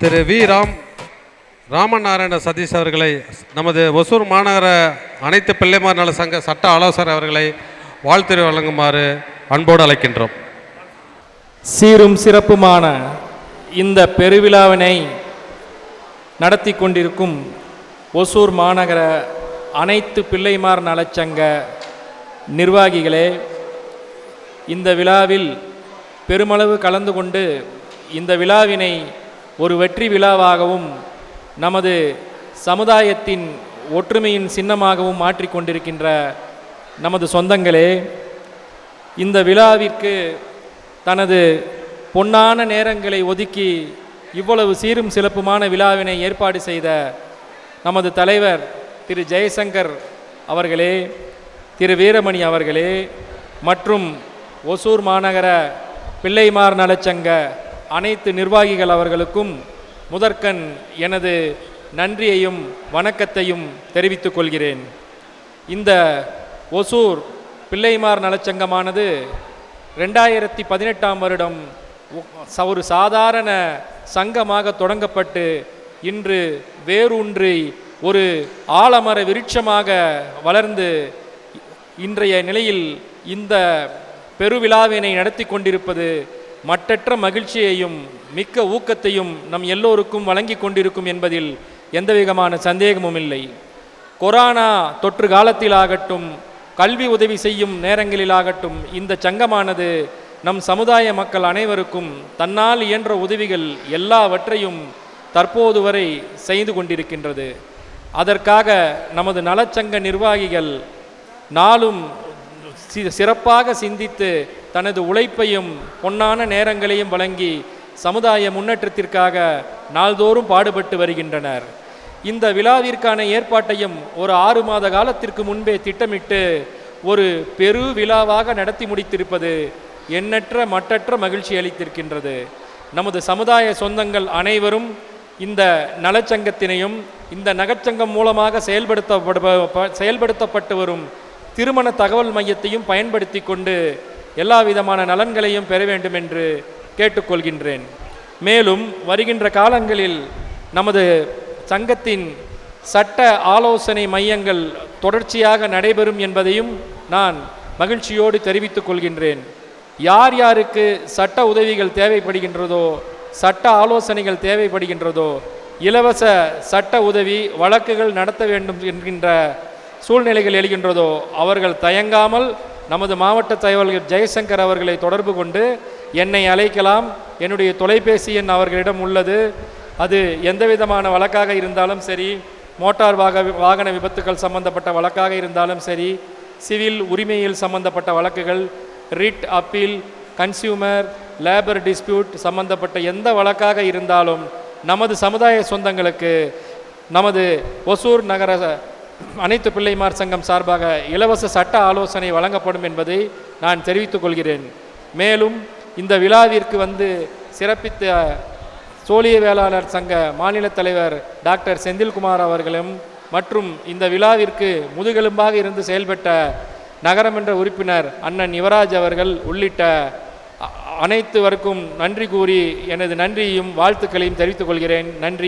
திரு V. Ram Ramanarayana Satish அவர்களை நமது ஒசூர் மாநகர அனைத்து பிள்ளைமார் நல சங்க சட்ட ஆலோசகர் அவர்களை வாழ்த்துறை வழங்குமாறு அன்போடு அழைக்கின்றோம். சீரும் சிறப்புமான இந்த பெருவிழாவினை நடத்தி கொண்டிருக்கும் ஒசூர் மாநகர அனைத்து பிள்ளைமார் நலச்சங்க நிர்வாகிகளே இந்த விழாவில் பெருமளவு கலந்து கொண்டு இந்த விழாவினை ஒரு வெற்றி விழாவாகவும் நமது சமுதாயத்தின் ஒற்றுமையின் சின்னமாகவும் மாற்றிக்கொண்டிருக்கின்ற நமது சொந்தங்களே இந்த விழாவிற்கு தனது பொன்னான நேரங்களை ஒதுக்கி இவ்வளவு சீரும் சிறப்புமான விழாவினை ஏற்பாடு செய்த நமது தலைவர் திரு ஜெயசங்கர் அவர்களே திரு வீரமணி அவர்களே மற்றும் ஒசூர் மாநகர பிள்ளைமார் நலச்சங்க அனைத்து நிர்வாகிகள் அவர்களுக்கும் முதற்கண் எனது நன்றியையும் வணக்கத்தையும் தெரிவித்துக் கொள்கிறேன். இந்த ஒசூர் பிள்ளைமார் நலச்சங்கமானது ரெண்டாயிரத்தி பதினெட்டாம் வருடம் ஒ- ஒரு சாதாரண சங்கமாக தொடங்கப்பட்டு இன்று வேரூன்றி ஒரு ஆலமர விருட்சமாக வளர்ந்து இன்றைய நிலையில் இந்த பெருவிழாவினை நடத்தி கொண்டிருப்பது மட்டற்ற மகிழ்ச்சியையும் மிக்க ஊக்கத்தையும் நம் எல்லோருக்கும் வழங்கி கொண்டிருக்கும் என்பதில் எந்தவிதமான சந்தேகமும் இல்லை. கொரோனா தொற்று காலத்திலாகட்டும் கல்வி உதவி செய்யும் நேரங்களிலாகட்டும் இந்த சங்கமானது நம் சமுதாய மக்கள் அனைவருக்கும் தன்னால் இயன்ற உதவிகள் எல்லாவற்றையும் தற்போது வரை செய்து கொண்டிருக்கின்றது. அதற்காக நமது நலச்சங்க நிர்வாகிகள் நாளும் சிறப்பாக சிந்தித்து தனது உழைப்பையும் பொன்னான நேரங்களையும் வழங்கி சமுதாய முன்னேற்றத்திற்காக நாள்தோறும் பாடுபட்டு வருகின்றனர். இந்த விழாவிற்கான ஏற்பாட்டையும் ஒரு ஆறு மாத காலத்திற்கு முன்பே திட்டமிட்டு ஒரு பெரு விழாவாக நடத்தி முடித்திருப்பது எண்ணற்ற மற்றற்ற மகிழ்ச்சி அளித்திருக்கின்றது. நமது சமுதாய சொந்தங்கள் அனைவரும் இந்த நலச்சங்கத்தினையும் இந்த நகச்சங்கம் மூலமாக செயல்படுத்த செயல்படுத்தப்பட்டு வரும் திருமண தகவல் மையத்தையும் பயன்படுத்தி கொண்டு எல்லா விதமான நலன்களையும் பெற வேண்டும் என்று கேட்டுக்கொள்கின்றேன். மேலும் வருகின்ற காலங்களில் நமது சங்கத்தின் சட்ட ஆலோசனை மையங்கள் தொடர்ச்சியாக நடைபெறும் என்பதையும் நான் மகிழ்ச்சியோடு தெரிவித்துக் கொள்கின்றேன். யார் யாருக்கு சட்ட உதவிகள் தேவைப்படுகின்றதோ சட்ட ஆலோசனைகள் தேவைப்படுகின்றதோ இலவச சட்ட உதவி வழக்குகள் நடத்த வேண்டும் என்கின்ற சூழ்நிலைகள் எழுகின்றதோ அவர்கள் தயங்காமல் நமது மாவட்ட தலைவர் ஜெயசங்கர் அவர்களை தொடர்பு கொண்டு என்னை அழைக்கலாம். என்னுடைய தொலைபேசி எண் அவர்களிடம் உள்ளது. அது எந்த விதமான வழக்காக இருந்தாலும் சரி மோட்டார் வாக வாகன விபத்துக்கள் சம்பந்தப்பட்ட வழக்காக இருந்தாலும் சரி சிவில் உரிமையில் சம்பந்தப்பட்ட வழக்குகள் writ appeal consumer labour dispute சம்பந்தப்பட்ட எந்த வழக்காக இருந்தாலும் நமது சமுதாய சொந்தங்களுக்கு நமது ஒசூர் நகர அனைத்து பிள்ளைமார் சங்கம் சார்பாக இலவச சட்ட ஆலோசனை வழங்கப்படும் என்பதை நான் தெரிவித்துக் கொள்கிறேன். மேலும் இந்த விழாவிற்கு வந்து சிறப்பித்த சோழிய வேளாளர் சங்க மாநில தலைவர் டாக்டர் செந்தில்குமார் அவர்களும் மற்றும் இந்த விழாவிற்கு முதுகெலும்பாக இருந்து செயல்பட்ட நகரமன்ற உறுப்பினர் அண்ணன் யுவராஜ் அவர்கள் உள்ளிட்ட அனைத்துவருக்கும் நன்றி கூறி எனது நன்றியையும் வாழ்த்துக்களையும் தெரிவித்துக் கொள்கிறேன். நன்றி.